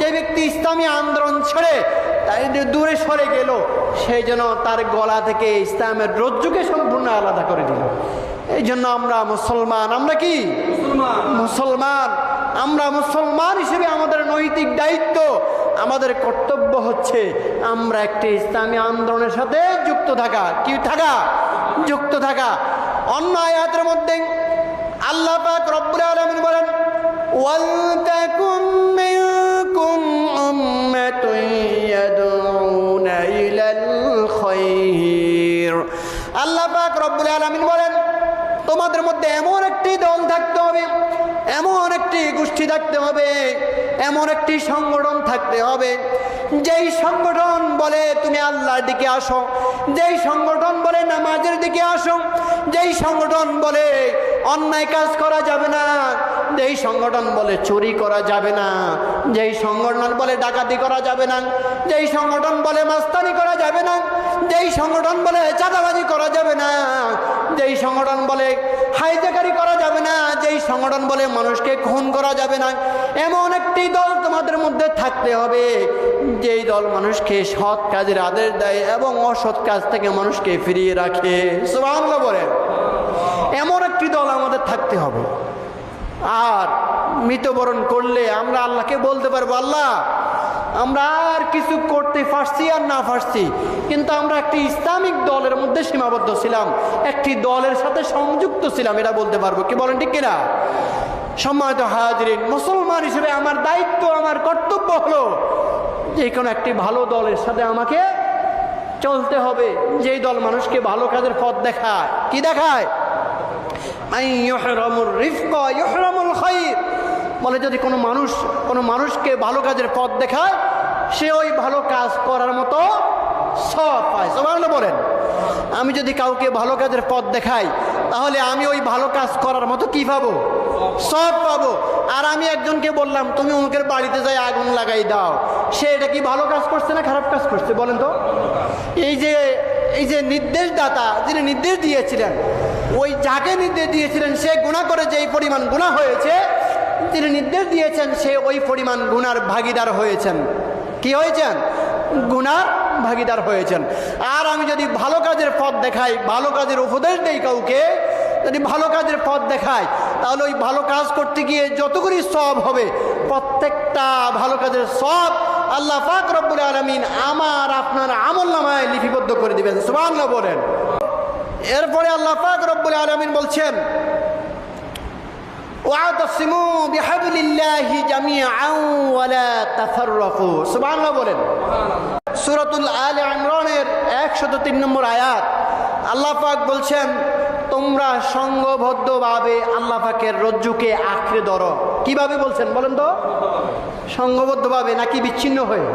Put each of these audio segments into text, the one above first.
যে ব্যক্তি ইসলামী আন্দোলন ছেড়ে তাই দূরে সরে গেল সেই জন্য তার গলা থেকে ইসলামের রজ্জুকে সম্পূর্ণ আলাদা করে দিল। এই জন্য আমরা মুসলমান আমরা কি? মুসলমান। আমরা মুসলমান হিসেবে আমাদের নৈতিক দায়িত্ব আমাদের কর্তব্য হচ্ছে আমরা একটি ইসলামী আন্দোলনের সাথে যুক্ত থাকা। কি থাকা? যুক্ত থাকা। অন্য আয়াতের মধ্যে আল্লাহ পাক রব্বুল আলামিন বলেন মিনকুম উম্মাতুন ইয়াদউনা ইলাল খায়র আল্লাহ পাক রব্বুল আলামিন বলেন, তোমাদের মধ্যে এমন একটি দল থাকতে হবে, এমন একটি গোষ্ঠী থাকতে হবে, এমন একটি সংগঠন থাকতে হবে, যেই সংগঠন বলে তুমি আল্লাহর দিকে আসো, যেই সংগঠন বলে নামাজের দিকে আসো, যেই সংগঠন বলে অন্যায় কাজ করা যাবে না যেই সংগঠন বলে চুরি করা যাবে না, যেই সংগঠন বলে ডাকাতি করা যাবে না, যেই সংগঠন বলে মাস্তানি করা যাবে না, যেই সংগঠন বলে চাঁদাবাজি করা যাবে না, যেই সংগঠন বলে হাইজাকারি করা যাবে না, যেই সংগঠন বলে মানুষকে খুন করা যাবে না, এমন একটি দল তোমাদের মধ্যে থাকতে হবে, যেই দল মানুষকে সৎ কাজের আদেশ দেয় এবং অসৎ কাজ থেকে মানুষকে ফিরিয়ে রাখে। সুবহানাল্লাহ বলে এমন একটি দল আমাদের থাকতে হবে। আর মৃতবরণ করলে আমরা আল্লাহকে বলতে পারব, আল্লাহ, আমরা আর কিছু করতে পারছি আর না পারছি। কিন্তু আমরা একটি ইসলামিক দলের মধ্যে সীমাবদ্ধ ছিলাম। একটি দলের সাথে সংযুক্ত ছিলাম, এটা বলতে পারব। কি বলেন, ঠিক কিনা? সম্মানিত হাজরিন, মুসলমান হিসেবে আমার দায়িত্ব, আমার কর্তব্য হলো যে কোনো একটি ভালো দলের সাথে আমাকে চলতে হবে। যেই দল মানুষকে ভালো কাজের পথ দেখায়, কি দেখায়? বলে, যদি কোনো মানুষ, কোনো মানুষকে ভালো কাজের পথ দেখায়, সে ওই ভালো কাজ করার মতো সব পায়। সবাই বলেন, আমি যদি কাউকে ভালো কাজের পথ দেখাই, তাহলে আমি ওই ভালো কাজ করার মতো কি পাবো? সব পাবো। আর আমি একজনকে বললাম, তুমি অমুকের বাড়িতে যাই, আগুন লাগাই দাও। সে এটা কি ভালো কাজ করছে না খারাপ কাজ করছে? বলেন তো। এই যে নির্দেশদাতা যিনি নির্দেশ দিয়েছিলেন, ওই যাকে নির্দেশ দিয়েছিলেন, সে গুণা করে যেই পরিমাণ গুণা হয়েছে, তিনি নির্দেশ দিয়েছেন সে ওই পরিমাণ গুনার ভাগিদার হয়েছেন। কি হয়েছেন? গুনার ভাগিদার হয়েছেন। আর আমি যদি ভালো কাজের পথ দেখাই, ভালো কাজের উপদেশ দেই কাউকে, যদি ভালো কাজের পথ দেখায় তাহলে ওই ভালো কাজ করতে গিয়ে যতগুলি সব হবে, প্রত্যেকটা ভালো কাজের সব আল্লাহ পাক রব্বুল আলমিন আমার আপনার আমল নামায় লিপিবদ্ধ করে দিবেন। সুবাহ বলেন। এরপরে আল্লাহ পাক রব্বুল আলমিন বলছেন বলেন। আল তিন নম্বর আয়াত বলছেন, তোমরা সঙ্গবদ্ধভাবে আল্লাহ রজ্জুকে আঁকড়ে ধরো। কীভাবে বলছেন বলেন তো? সংঘবদ্ধভাবে নাকি বিচ্ছিন্ন হয়ে?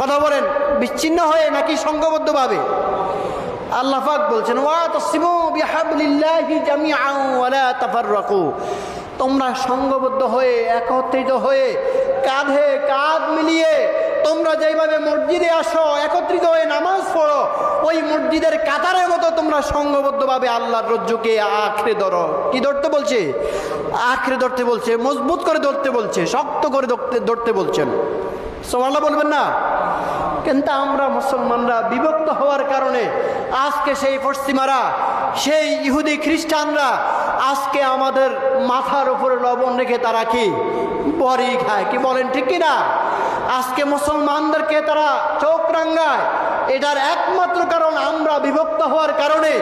কথা বলেন, বিচ্ছিন্ন হয়ে নাকি সঙ্গবদ্ধভাবে? আল্লাহাক বলছেন, ওয়া বিহাবলিল্লাহি তোমরা সঙ্গবদ্ধ হয়ে, একত্রিত হয়ে, কাঁধে কাঁধ মিলিয়ে তোমরা যেইভাবে মসজিদে আসো, একত্রিত হয়ে নামাজ পড়ো, ওই মসজিদের কাতারের মতো তোমরা সংঘবদ্ধভাবে আল্লাহর রজ্জুকে আঁকড়ে ধরো। কি ধরতে বলছে? আঁকড়ে ধরতে বলছে, মজবুত করে ধরতে বলছে, শক্ত করে ধরতে ধরতে বলছেন। সোমাল্লাহ বলবেন না? কিন্তু আমরা মুসলমানরা বিভক্ত হওয়ার কারণে আজকে সেই পশ্চিমারা সেই ইহুদি খ্রিস্টানরা আজকে আমাদের মাথার উপরে লবণ রেখে তারা কি? বড়ি খায়। কি বলেন ঠিক কি না আজকে মুসলমানদেরকে তারা চোখ রাঙ্গায় এটার একমাত্র কারণ আমরা বিভক্ত হওয়ার কারণে,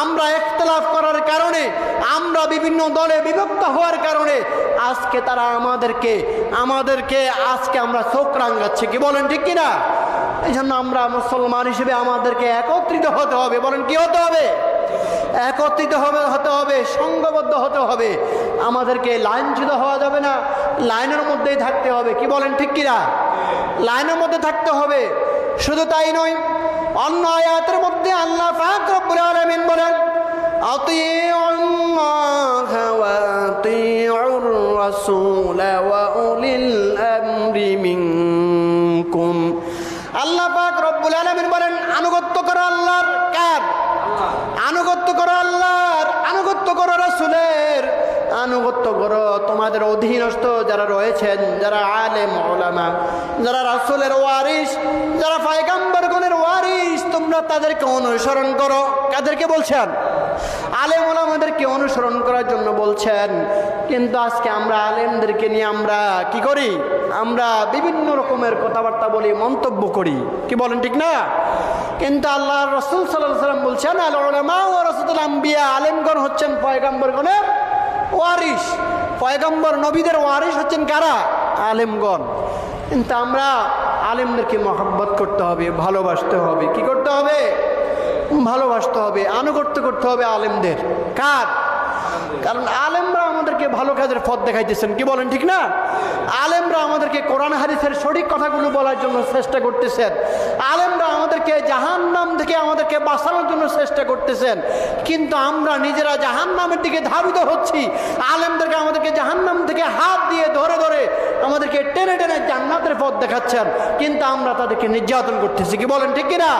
আমরা একতলাফ করার কারণে, আমরা বিভিন্ন দলে বিভক্ত হওয়ার কারণে আজকে তারা আমাদেরকে আমাদেরকে আজকে আমরা চোখ রাঙ্গাচ্ছে কি বলেন ঠিক কিনা? এই জন্য আমরা মুসলমান হিসেবে আমাদেরকে একত্রিত হতে হবে। বলেন কি হতে হবে? একত্রিত হবে, হতে হবে, সঙ্গবদ্ধ হতে হবে। আমাদেরকে লাইনচ্যুত হওয়া যাবে না, লাইনের মধ্যেই থাকতে হবে। কি বলেন ঠিক কিনা? লাইনের মধ্যে থাকতে হবে। শুধু তাই নয়, অন্য আয়াতের মধ্যে আল্লাহ পাক রব্বুল বলেন আল্লাহ পাক রব্বুল আলামিন বলেন, আনুগত্য করো আল্লাহর কাজ। আনুগত্য করো আল্লাহর, আনুগত্য করো রাসূলের। আনুগত্য করো তোমাদের অধীনস্থ যারা রয়েছেন, যারা আলেম ওলামা যারা রাসূলের ওয়ারিস যারা পায়গাম্বরগণের ওয়ারিস তোমরা তাদেরকে অনুসরণ করো। কাদেরকে বলছেন? আলেম ওলামাদেরকে অনুসরণ করার জন্য বলছেন। কিন্তু আজকে আমরা আলেমদেরকে নিয়ে আমরা কি করি? আমরা বিভিন্ন রকমের কথাবার্তা বলি, মন্তব্য করি। কি বলেন ঠিক না? কিন্তু আল্লাহ রসুল সাল্লাহ সাল্লাম বলছেন, আল ওলামা ও রসুল আলেমগণ হচ্ছেন পয়গাম্বরগণের ওয়ারিস পয়গম্বর নবীদের ওয়ারিস হচ্ছেন কারা? আলেমগণ। কিন্তু আমরা আলেমদেরকে মহব্বত করতে হবে, ভালোবাসতে হবে। কি করতে হবে? ভালোবাসতে হবে, আনুগত্য করতে হবে আলেমদের। কার? কারণ আলেমরা আমাদেরকে ভালো কাজের পথ দেখাইতেছেন। কি বলেন, ঠিক না? আলেমরা আমাদেরকে কোরআন হারিসের সঠিক কথাগুলো বলার জন্য চেষ্টা করতেছেন। আলেমরা আমাদেরকে জাহান নাম থেকে আমাদেরকে বাঁচানোর জন্য চেষ্টা করতেছেন। কিন্তু আমরা নিজেরা জাহান নামের দিকে ধাবিত হচ্ছি। আলেমদেরকে আমাদেরকে জাহান নাম থেকে হাত দিয়ে ধরে ধরে আমাদেরকে টেনে টেনে জান্নাতের পথ দেখাচ্ছেন। কিন্তু আমরা তাদেরকে নির্যাতন করতেছি। কি বলেন, ঠিক কিনা?